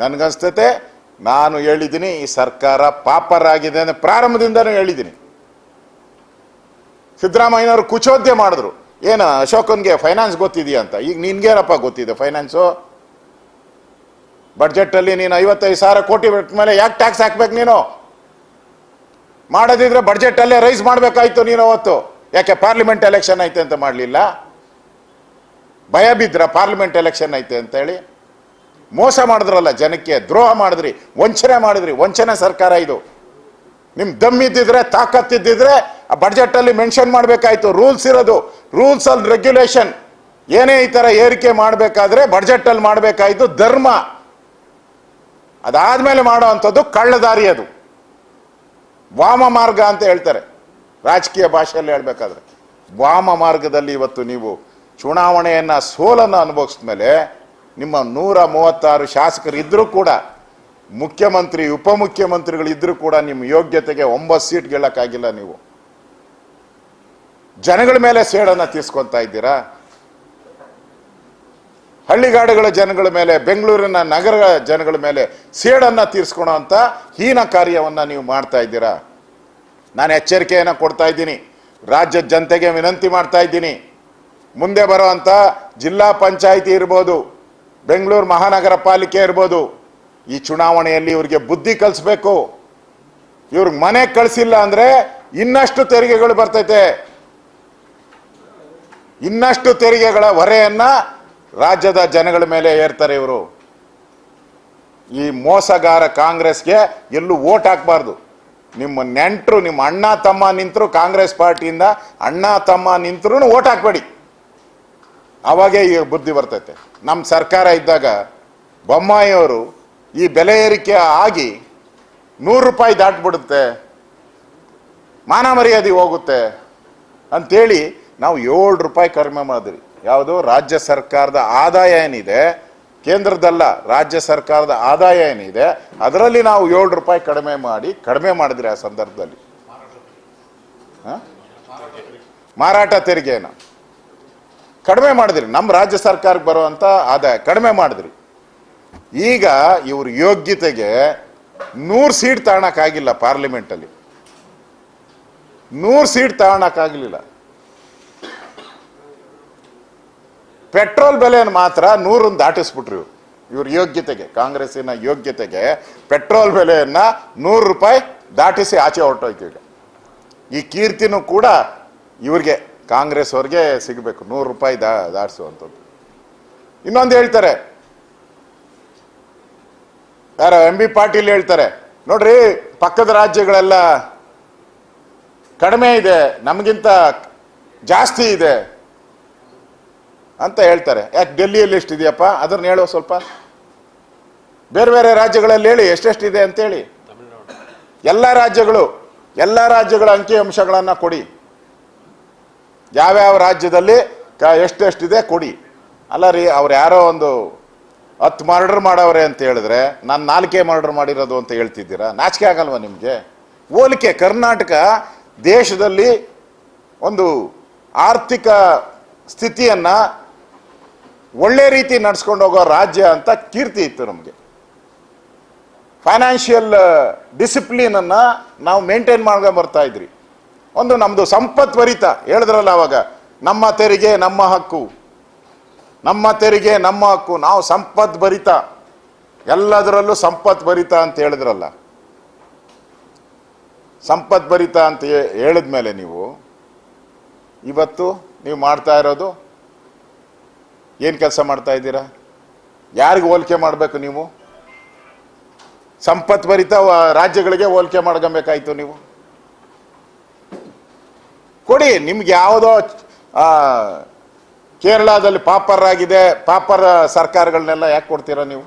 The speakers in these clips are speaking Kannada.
ನನಗನ್ಸ್ತತೆ, ನಾನು ಹೇಳಿದ್ದೀನಿ, ಈ ಸರ್ಕಾರ ಪಾಪರಾಗಿದೆ ಅಂತ ಪ್ರಾರಂಭದಿಂದನೂ ಹೇಳಿದ್ದೀನಿ. ಸಿದ್ದರಾಮಯ್ಯನವರು ಕುಚೋದ್ಯ ಮಾಡಿದ್ರು. ಏನು, ಅಶೋಕನ್ಗೆ ಫೈನಾನ್ಸ್ ಗೊತ್ತಿದೆಯಾ ಅಂತ? ಈಗ ನಿನ್ಗೇನಪ್ಪ ಗೊತ್ತಿದೆ ಫೈನಾನ್ಸು ಬಡ್ಜೆಟಲ್ಲಿ ನೀನು ಐವತ್ತೈದು ಸಾವಿರ ಕೋಟಿ ಮೇಲೆ ಯಾಕೆ ಟ್ಯಾಕ್ಸ್ ಹಾಕ್ಬೇಕು ನೀನು? ಮಾಡೋದಿದ್ರೆ ಬಡ್ಜೆಟಲ್ಲೇ ರೈಸ್ ಮಾಡಬೇಕಾಯ್ತು ನೀನು ಅವತ್ತು. ಯಾಕೆ ಪಾರ್ಲಿಮೆಂಟ್ ಎಲೆಕ್ಷನ್ ಐತೆ ಅಂತ ಮಾಡಲಿಲ್ಲ? ಭಯ ಬಿದ್ರ ಪಾರ್ಲಿಮೆಂಟ್ ಎಲೆಕ್ಷನ್ ಐತೆ ಅಂತೇಳಿ? ಮೋಸ ಮಾಡಿದ್ರಲ್ಲ ಜನಕ್ಕೆ, ದ್ರೋಹ ಮಾಡಿದ್ರಿ, ವಂಚನೆ ಮಾಡಿದ್ರಿ, ವಂಚನೆ ಸರ್ಕಾರ ಇದು. ನಿಮ್ ದಮ್ ಇದ್ದಿದ್ರೆ ತಾಕತ್ತಿದ್ದಿದ್ರೆ ಆ ಬಡ್ಜೆಟಲ್ಲಿ ಮೆನ್ಷನ್ ಮಾಡಬೇಕಾಯ್ತು ರೂಲ್ಸ್ ಇರೋದು ರೂಲ್ಸ್ ಅಲ್ಲಿ ರೆಗ್ಯುಲೇಷನ್ ಏನೇ ಈ ತರ ಏರಿಕೆ ಮಾಡಬೇಕಾದ್ರೆ ಬಡ್ಜೆಟಲ್ಲಿ ಮಾಡಬೇಕಾಯ್ತು ಧರ್ಮ. ಅದಾದ್ಮೇಲೆ ಮಾಡೋ ಅಂಥದ್ದು ಕಳ್ಳದಾರಿ ಅದು. ವಾಮ ಮಾರ್ಗ ಅಂತ ಹೇಳ್ತಾರೆ. ರಾಜಕೀಯ ಭಾಷೆಯಲ್ಲಿ ಹೇಳ್ಬೇಕಾದ್ರೆ. ವಾಮ ಮಾರ್ಗದಲ್ಲಿ ಇವತ್ತು ನೀವು ಚುನಾವಣೆಯನ್ನ ಸೋಲನ್ನು ಅನುಭವಿಸಿದ ಮೇಲೆ ನಿಮ್ಮ ನೂರ ಮೂವತ್ತಾರು ಶಾಸಕರು ಇದ್ರೂ ಕೂಡ, ಮುಖ್ಯಮಂತ್ರಿ ಉಪಮುಖ್ಯಮಂತ್ರಿಗಳಿದ್ದರೂ ಕೂಡ ನಿಮ್ಮ ಯೋಗ್ಯತೆಗೆ ಒಂಬತ್ತು ಸೀಟ್ ಗೆಲ್ಲಕ್ಕಾಗಿಲ್ಲ ನೀವು. ಜನಗಳ ಮೇಲೆ ಸೇಡನ್ನ ತೀರಿಸ್ಕೊತಾ ಇದ್ದೀರಾ? ಹಳ್ಳಿಗಾಡುಗಳ ಜನಗಳ ಮೇಲೆ, ಬೆಂಗಳೂರಿನ ನಗರ ಜನಗಳ ಮೇಲೆ ಸೇಡನ್ನ ತೀರ್ಸ್ಕೊಳೋ ಅಂತ ಹೀನ ಕಾರ್ಯವನ್ನ ನೀವು ಮಾಡ್ತಾ ಇದ್ದೀರಾ? ನಾನು ಎಚ್ಚರಿಕೆಯನ್ನು ಕೊಡ್ತಾ ಇದ್ದೀನಿ. ರಾಜ್ಯ ಜನತೆಗೆ ವಿನಂತಿ ಮಾಡ್ತಾ ಇದ್ದೀನಿ. ಮುಂದೆ ಬರುವಂಥ ಜಿಲ್ಲಾ ಪಂಚಾಯಿತಿ ಇರ್ಬೋದು ಬೆಂಗಳೂರು ಮಹಾನಗರ ಪಾಲಿಕೆ ಇರ್ಬೋದು, ಈ ಚುನಾವಣೆಯಲ್ಲಿ ಇವ್ರಿಗೆ ಬುದ್ಧಿ ಕಲಿಸ್ಬೇಕು. ಇವ್ರಿಗೆ ಮನೆ ಕಳಿಸಿಲ್ಲ ಅಂದ್ರೆ ಇನ್ನಷ್ಟು ತೆರಿಗೆಗಳು ಬರ್ತೈತೆ. ಇನ್ನಷ್ಟು ತೆರಿಗೆಗಳ ಹೊರೆಯನ್ನ ರಾಜ್ಯದ ಜನಗಳ ಮೇಲೆ ಏರ್ತಾರೆ ಇವರು. ಈ ಮೋಸಗಾರ ಕಾಂಗ್ರೆಸ್ಗೆ ಎಲ್ಲೂ ಓಟ್ ಹಾಕಬಾರ್ದು. ನಿಮ್ಮ ನೆಂಟರು, ನಿಮ್ಮ ಅಣ್ಣ, ತಮ್ಮ ನಿಂತರು ಕಾಂಗ್ರೆಸ್ ಪಾರ್ಟಿಯಿಂದ ಅಣ್ಣ, ತಮ್ಮ ನಿಂತರು ಓಟ್ ಹಾಕ್ಬೇಡಿ. ಅವಾಗೇ ಈ ಬುದ್ಧಿ ಬರ್ತೈತೆ. ನಮ್ಮ ಸರ್ಕಾರ ಇದ್ದಾಗ ಬೊಮ್ಮಾಯಿಯವರು ಈ ಬೆಲೆ ಏರಿಕೆ ಆಗಿ ನೂರು ರೂಪಾಯಿ ದಾಟ್ಬಿಡುತ್ತೆ, ಮಾನ ಮರ್ಯಾದೆ ಹೋಗುತ್ತೆ ಅಂತೇಳಿ ನಾವು ಏಳು ರೂಪಾಯಿ ಕಡಿಮೆ ಮಾಡಿದ್ರಿ. ಯಾವುದು? ರಾಜ್ಯ ಸರ್ಕಾರದ ಆದಾಯ ಏನಿದೆ, ಕೇಂದ್ರದಲ್ಲ ರಾಜ್ಯ ಸರ್ಕಾರದ ಆದಾಯ ಏನಿದೆ, ಅದರಲ್ಲಿ ನಾವು ಏಳು ರೂಪಾಯಿ ಕಡಿಮೆ ಮಾಡಿ, ಕಡಿಮೆ ಮಾಡಿದ್ರಿ ಆ ಸಂದರ್ಭದಲ್ಲಿ. ಮಾರಾಟ ತೆರಿಗೆನ. ಕಡಿಮೆ ಮಾಡಿದ್ರಿ. ನಮ್ಮ ರಾಜ್ಯ ಸರ್ಕಾರಕ್ಕೆ ಬರುವಂತ ಆದಾಯ ಕಡಿಮೆ ಮಾಡಿದ್ರಿ. ಈಗ ಇವ್ರ ಯೋಗ್ಯತೆಗೆ ನೂರು ಸೀಟ್ ತಗೊಳಕ್ಕಾಗಿಲ್ಲ ಪಾರ್ಲಿಮೆಂಟಲ್ಲಿ ನೂರು ಸೀಟ್ ತಗೊಳಕ್ಕಾಗಲಿಲ್ಲ ಪೆಟ್ರೋಲ್ ಬೆಲೆಯನ್ನು ಮಾತ್ರ ನೂರನ್ನು ದಾಟಿಸ್ಬಿಟ್ರು ಇವ್ರು. ಇವ್ರ ಯೋಗ್ಯತೆಗೆ, ಕಾಂಗ್ರೆಸ್ಸಿನ ಯೋಗ್ಯತೆಗೆ ಪೆಟ್ರೋಲ್ ಬೆಲೆಯನ್ನ ನೂರು ರೂಪಾಯಿ ದಾಟಿಸಿ ಆಚೆ ಹೊರಟೋಯ್ತು ಈ ಕೀರ್ತಿನೂ ಕೂಡ ಇವ್ರಿಗೆ ಕಾಂಗ್ರೆಸ್ ಅವ್ರಿಗೆ ಸಿಗಬೇಕು. ನೂರು ರೂಪಾಯಿ ದಾ ದಾಟಿಸುವಂಥದ್ದು. ಇನ್ನೊಂದು ಹೇಳ್ತಾರೆ. ಯಾರೋ ಎಂ ಬಿ ಪಾಟೀಲ್ ಹೇಳ್ತಾರೆ. ನೋಡ್ರಿ ಪಕ್ಕದ ರಾಜ್ಯಗಳೆಲ್ಲ ಕಡಿಮೆ ಇದೆ ನಮಗಿಂತ ಜಾಸ್ತಿ ಇದೆ ಅಂತ ಹೇಳ್ತಾರೆ. ಯಾಕೆ ಡೆಲ್ಲಿಯಲ್ಲಿ ಎಷ್ಟಿದೆಯಪ್ಪ? ಅದನ್ನ ಹೇಳೋ ಸ್ವಲ್ಪ. ಬೇರೆ ಬೇರೆ ರಾಜ್ಯಗಳಲ್ಲಿ ಹೇಳಿ ಎಷ್ಟೆಷ್ಟಿದೆ ಅಂತೇಳಿ. ಎಲ್ಲ ರಾಜ್ಯಗಳು ಎಲ್ಲ ರಾಜ್ಯಗಳ ಅಂಕಿ ಅಂಶಗಳನ್ನ ಕೊಡಿ. ಯಾವ್ಯಾವ ರಾಜ್ಯದಲ್ಲಿ ಕ ಎಷ್ಟೆಷ್ಟಿದೆ ಕೊಡಿ. ಅಲ್ಲ ರೀ, ಅವ್ರು ಯಾರೋ ಒಂದು ಹತ್ತು ಮರ್ಡರ್ ಮಾಡವ್ರೆ ಅಂತ ಹೇಳಿದ್ರೆ, ನಾನು ನಾಲ್ಕೇ ಮರ್ಡರ್ ಮಾಡಿರೋದು ಅಂತ ಹೇಳ್ತಿದ್ದೀರಾ? ನಾಚಿಕೆ ಆಗಲ್ವಾ ನಿಮಗೆ? ಹೋಲಿಕೆ, ಕರ್ನಾಟಕ ದೇಶದಲ್ಲಿ ಒಂದು ಆರ್ಥಿಕ ಸ್ಥಿತಿಯನ್ನು ಒಳ್ಳೆ ರೀತಿ ನಡ್ಸ್ಕೊಂಡು ಹೋಗೋ ರಾಜ್ಯ ಅಂತ ಕೀರ್ತಿ ಇತ್ತು ನಮಗೆ. ಫೈನಾನ್ಷಿಯಲ್ ಡಿಸಿಪ್ಲಿನನ್ನು ನಾವು ಮೇಂಟೈನ್ ಮಾಡ್ಕೊಂಡು ಬರ್ತಾ ಇದ್ರಿ. ಒಂದು ನಮ್ದು ಸಂಪತ್ವರಿತ ಹೇಳಿದ್ರಲ್ಲ ಅವಾಗ, ನಮ್ಮ ತೆರಿಗೆ ನಮ್ಮ ಹಕ್ಕು. ನಮ್ಮ ತೆರಿಗೆ ನಮ್ಮ ಹಕ್ಕು. ನಾವು ಸಂಪತ್ ಭರಿತ. ಎಲ್ಲದರಲ್ಲೂ ಸಂಪತ್ ಭರಿತ ಅಂತ ಹೇಳಿದ್ರಲ್ಲ. ಸಂಪತ್ ಭರಿತ ಅಂತ ಹೇಳಿದ ಮೇಲೆ ನೀವು, ಇವತ್ತು ನೀವು ಮಾಡ್ತಾ ಇರೋದು ಏನು ಕೆಲಸ ಮಾಡ್ತಾ ಇದ್ದೀರಾ? ಯಾರಿಗೆ ಹೋಲಿಕೆ ಮಾಡಬೇಕು ನೀವು? ಸಂಪತ್ ಭರಿತ ರಾಜ್ಯಗಳಿಗೆ ಹೋಲಿಕೆ ಮಾಡ್ಕೊಬೇಕಾಯ್ತು ನೀವು? ಕೊಡಿ, ನಿಮ್ಗೆ ಯಾವುದೋ ಕೇರಳದಲ್ಲಿ ಪಾಪರ್ ಆಗಿದೆ ಪಾಪರ್ ಸರ್ಕಾರಗಳನ್ನೆಲ್ಲ ಯಾಕೆ ಕೊಡ್ತೀರಾ ನೀವು?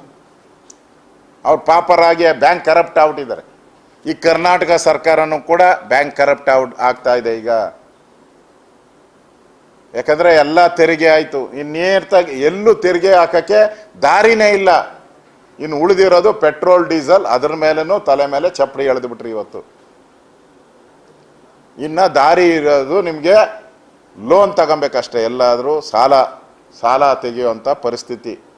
ಅವ್ರು ಪಾಪರ್ ಆಗಿ ಬ್ಯಾಂಕ್ ಕರಪ್ಟ್ ಆಗ್ಬಿಟ್ಟಿದ್ದಾರೆ. ಈ ಕರ್ನಾಟಕ ಸರ್ಕಾರನೂ ಕೂಡ ಬ್ಯಾಂಕ್ ಕರಪ್ಟ್ ಔಟ್ ಆಗ್ತಾ ಇದೆ ಈಗ. ಯಾಕಂದ್ರೆ ಎಲ್ಲ ತೆರಿಗೆ ಆಯ್ತು. ಇನ್ನೇರ್ತಾಗಿ ಎಲ್ಲೂ ತೆರಿಗೆ ಹಾಕಕ್ಕೆ ದಾರಿನೇ ಇಲ್ಲ. ಇನ್ನು ಉಳಿದಿರೋದು ಪೆಟ್ರೋಲ್, ಡೀಸೆಲ್, ಅದ್ರ ಮೇಲೇನು ತಲೆ ಮೇಲೆ ಚಪ್ಪಡಿ ಎಳೆದು ಬಿಟ್ರಿ ಇವತ್ತು. ಇನ್ನ ದಾರಿ ಇರೋದು ನಿಮಗೆ ಲೋನ್ ತಗೊಬೇಕಷ್ಟೇ. ಎಲ್ಲಾದರೂ ಸಾಲ ಸಾಲ ತೆಗೆಯುವಂಥ ಪರಿಸ್ಥಿತಿ.